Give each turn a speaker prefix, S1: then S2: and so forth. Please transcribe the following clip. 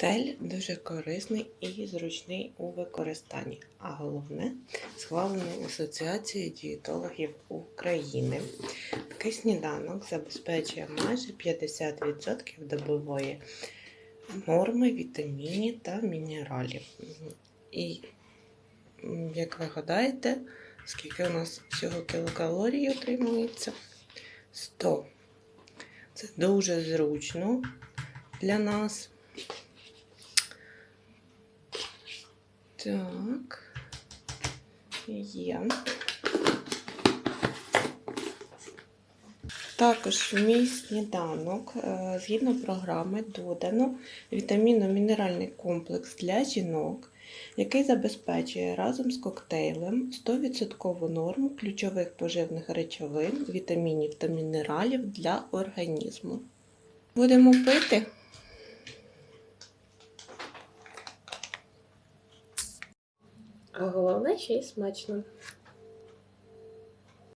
S1: Коктейль дуже корисний і зручний у використанні, а головне схвалений Асоціацією дієтологів України. Такий сніданок забезпечує майже 50% добової норми вітамінів та мінералів. І, як ви гадаєте, скільки у нас всього кілокалорій отримується? 100. Це дуже зручно для нас. Так. Є. Також в мій сніданок, е, згідно програми, додано вітамінно-мінеральний комплекс для жінок, який забезпечує разом з коктейлем 100% норму ключових поживних речовин, вітамінів та мінералів для організму. Будемо пити. А головне ще й смачно.